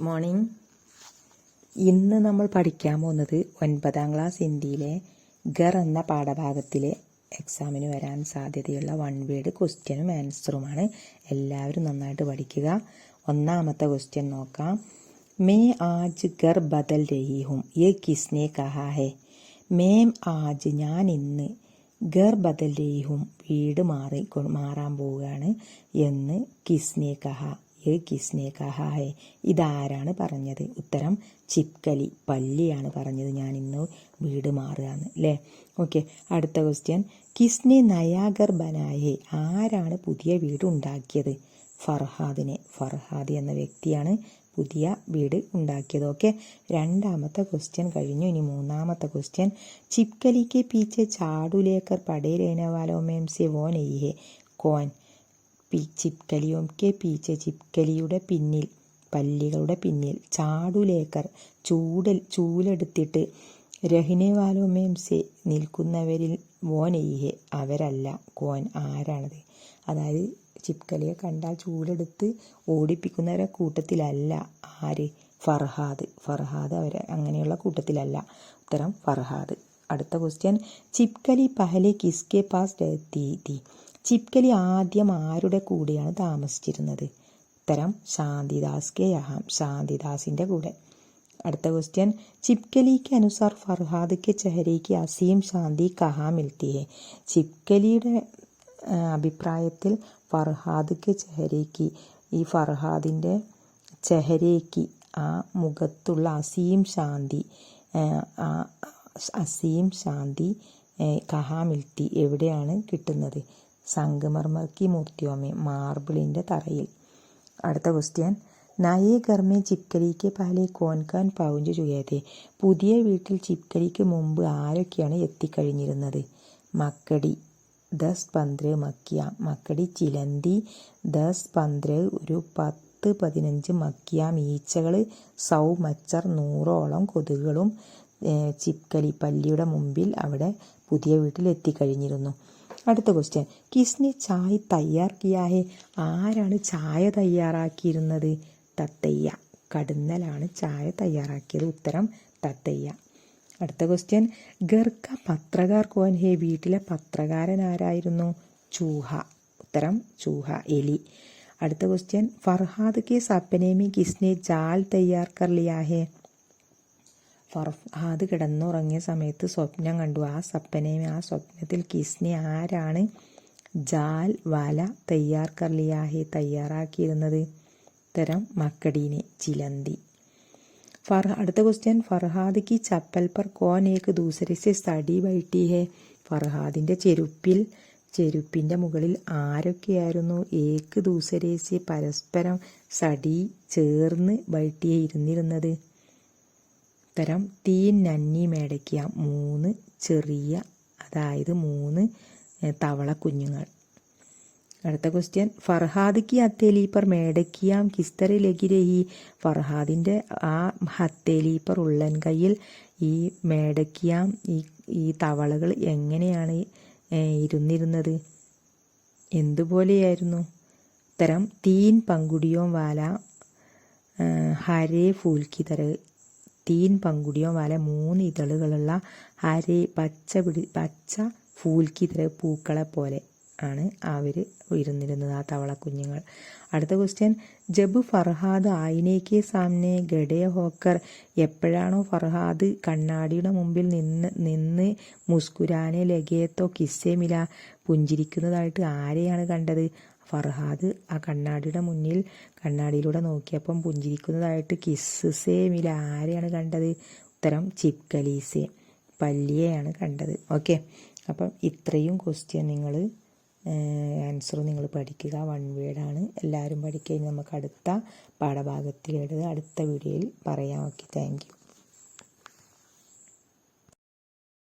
Morning ഇന്ന് നമ്മൾ പഠിക്കാൻ പോകുന്നത് ഒൻപതാം ക്ലാസ് ഹിന്ദിയിലെ ഗർ എന്ന പാഠഭാഗത്തിലെ എക്സാമിന് വരാൻ സാധ്യതയുള്ള വൺ വേഡ് ക്വസ്റ്റ്യനും ആൻസറുമാണ് എല്ലാവരും നന്നായിട്ട് പഠിക്കുക. ഒന്നാമത്തെ ക്വസ്റ്റ്യൻ നോക്കാം. മേ ആജ് ഗർ ബദൽ രഹി ഹും യെ കിസ്നെ കഹാ ഹെ. മേം ആജ് ഞാൻ ഇന്ന് ഗർ ബദൽ രഹി ഹും വീട് മാറി മാറാൻ പോവുകയാണ് എന്ന് കിസ്നെ കഹ യെ കിസ്നെ കഹാ ഇതാരാണ് പറഞ്ഞത്? ഉത്തരം ചിപ്കലി പല്ലിയാണ് പറഞ്ഞത്. ഞാൻ ഇന്ന് വീട് മാറുകയാണ് അല്ലേ? ഓക്കെ അടുത്ത ക്വസ്റ്റ്യൻ കിസ്നെ നയാഗർ ബനായെ ആരാണ് പുതിയ വീട് ഉണ്ടാക്കിയത്? ഫർഹാദിനെ ഫർഹാദി എന്ന വ്യക്തിയാണ് പുതിയ വീട് ഉണ്ടാക്കിയത്. ഓക്കെ രണ്ടാമത്തെ ക്വസ്റ്റ്യൻ കഴിഞ്ഞു. ഇനി മൂന്നാമത്തെ ക്വസ്റ്റ്യൻ ചിപ്കലിക്ക് പീച്ചെ ചാടുലേക്കർ പടേലേനവാലോ മേംസെ വോ നെയ്യേ കോൻ. പി ചിപ്കലിയും കെ പീച്ചെ ചിപ്കലിയുടെ പിന്നിൽ പല്ലികളുടെ പിന്നിൽ ചാടുലേക്കർ ചൂടൽ ചൂലെടുത്തിട്ട് രഹിനെ വാലോമേം സെ നിൽക്കുന്നവരിൽ വോനെയ്യെ അവരല്ല കോൻ ആരാണത്? അതായത് ചിപ്കലിയെ കണ്ടാൽ ചൂലെടുത്ത് ഓടിപ്പിക്കുന്നവരെ കൂട്ടത്തിലല്ല. ആര്? ഫർഹാദ്. ഫർഹാദ് അവരെ അങ്ങനെയുള്ള കൂട്ടത്തിലല്ല. ഉത്തരം ഫർഹാദ്. അടുത്ത ക്വസ്റ്റ്യൻ ചിപ്കലി പഹലെ കിസ്കെ പാസ് തീ തീ. ചിപ്കലി ആദ്യം ആരുടെ കൂടെയാണ് താമസിച്ചിരുന്നത്? ഉത്തരം ശാന്തിദാസ് കെ യഹാം ശാന്തിദാസിന്റെ കൂടെ. അടുത്ത ക്വസ്റ്റ്യൻ ചിപ്കലിക്ക് അനുസാർ ഫർഹാദ് കെ ചെഹരയ്ക്ക് അസീം ശാന്തി കഹാ മിൽത്തി ചിപ്കലിയുടെ അഭിപ്രായത്തിൽ ഫർഹാദ് കെ ചെഹരയ്ക്ക് ഈ ഫർഹാദിന്റെ ചെഹരയ്ക്ക് ആ മുഖത്തുള്ള അസീം ശാന്തി അസീം ശാന്തി കഹാ മിൽത്തി എവിടെയാണ് കിട്ടുന്നത്? സംഗമർമർക്കി മൂർത്തിയോമേ മാർബിളിന്റെ തറയിൽ. അടുത്ത ക്വസ്റ്റ്യൻ. നയേ ഗർമേ ചിപ്കലിക്ക് പഹലെ കോൻകാൻ പൗഞ്ച് ചുയാതെ പുതിയ വീട്ടിൽ ചിപ്കലിക്ക് മുമ്പ് ആരൊക്കെയാണ് എത്തിക്കഴിഞ്ഞിരുന്നത്? മക്കടി ദസ് പന്ത്ര മക്കിയ. മക്കടി ചിലന്തി ദസ് പന്ത്ര ഒരു പത്ത് പതിനഞ്ച് മക്കിയാം. ഈച്ചകൾ സൗ മച്ചർ നൂറോളം കൊതുകുകളും ചിപ്കലി പല്ലിയുടെ മുമ്പിൽ അവിടെ പുതിയ വീട്ടിൽ എത്തിക്കഴിഞ്ഞിരുന്നു. അടുത്ത ക്വസ്റ്റ്യൻ കിസ്നെ ചായ് തയ്യാർ ആരാണ് ചായ തയ്യാറാക്കിയിരുന്നത്? തത്തയ്യ. കടുന്നലാണ് ചായ തയ്യാറാക്കിയത്. ഉത്തരം തത്തയ്യ. അടുത്ത ക്വസ്റ്റ്യൻ ഗർക്ക പത്രകാർ കോൻ ഹേ വീട്ടിലെ പത്രകാരൻ ആരായിരുന്നു? ചൂഹ. ഉത്തരം ചൂഹ. എലി. അടുത്ത ക്വസ്റ്റ്യൻ ഫർഹാദ് കെ സപ്പനേമി കിസ്നെ ജാൽ തയ്യാർ കർ ഫർഹാദ് കിടന്നുറങ്ങിയ സമയത്ത് സ്വപ്നം കണ്ടു. ആ സപ്പനേമി ആ സ്വപ്നത്തിൽ കിസ്നെ ആരാണ്? ജാൽ വല തയ്യാർ കർലിയാഹെ തയ്യാറാക്കിയിരുന്നത്. ഉത്തരം മക്കടീനെ ചിലന്തി. ഫർഹ അടുത്ത ക്വസ്റ്റ്യൻ ഫർഹാദ് കി ചപ്പൽ പർ കോൻ ഏക്ക് ദൂസരെ സെ സടി വൈട്ടി ഹേ? ഫർഹാദിന്റെ ചെരുപ്പിൽ ചെരുപ്പിന്റെ മുകളിൽ ആരൊക്കെയായിരുന്നു? ഏക്ക് ദൂസരേസി പരസ്പരം സടി ചേർന്ന് വൈട്ടിയെ ഇരുന്നിരുന്നത്. ഉത്തരം തീൻ നന്നി മേടക്കിയ മൂന്ന് ചെറിയ അതായത് മൂന്ന് തവള കുഞ്ഞുങ്ങൾ. അടുത്ത ക്വസ്റ്റ്യൻ ഫർഹാദ് കി ഹത്തേലീപ്പർ മേടക്കിയാം കിസ്തറി ലഗിരഹി ഫർഹാദിന്റെ ആ ഹത്തേലീപ്പർ ഉള്ളൻ കയ്യിൽ ഈ മേടക്കിയാം ഈ ഈ തവളകൾ എങ്ങനെയാണ് ഇരുന്നിരുന്നത്? എന്തുപോലെയായിരുന്നു? ഉത്തരം തീൻ പങ്കുടിയോം വാല ഹരേ ഫൂൽക്കിതർ തീൻ പങ്കുടിയോ വല മൂന്ന് ഇതളുകളുള്ള അരി പച്ച പിടി പച്ച ഫൂൽക്കിതര പൂക്കളെ പോലെ. ആണ് അവർ ഇരുന്നിരുന്നത് ആ തവള കുഞ്ഞുങ്ങൾ. അടുത്ത ക്വസ്റ്റ്യൻ ജബ് ഫർഹാദ് ആയിനേക്ക് സാമനെ ഗഡേ ഹോക്കർ എപ്പോഴാണോ ഫർഹാദ് കണ്ണാടിയുടെ മുമ്പിൽ നിന്ന് നിന്ന് മുസ്കുരാനെ ലഗേത്തോ കിസ്സേമില പുഞ്ചിരിക്കുന്നതായിട്ട് ആരെയാണ് കണ്ടത്? ഫർഹാദ് ആ കണ്ണാടിയുടെ മുന്നിൽ കണ്ണാടിയിലൂടെ നോക്കിയപ്പം പുഞ്ചിരിക്കുന്നതായിട്ട് കിസ്സേമില ആരെയാണ് കണ്ടത്? ഉത്തരം ചിപ്കലീസെ പല്ലിയെയാണ് കണ്ടത്. ഓക്കെ അപ്പം ഇത്രയും ക്വസ്റ്റ്യൻ നിങ്ങൾ ആൻസർ നിങ്ങൾ പഠിക്കുക. വൺ വേഡാണ് എല്ലാവരും പഠിക്കുക നമുക്ക് അടുത്ത പാഠഭാഗത്തിൽ അടുത്ത വീഡിയോയിൽ പറയാം. Okay thank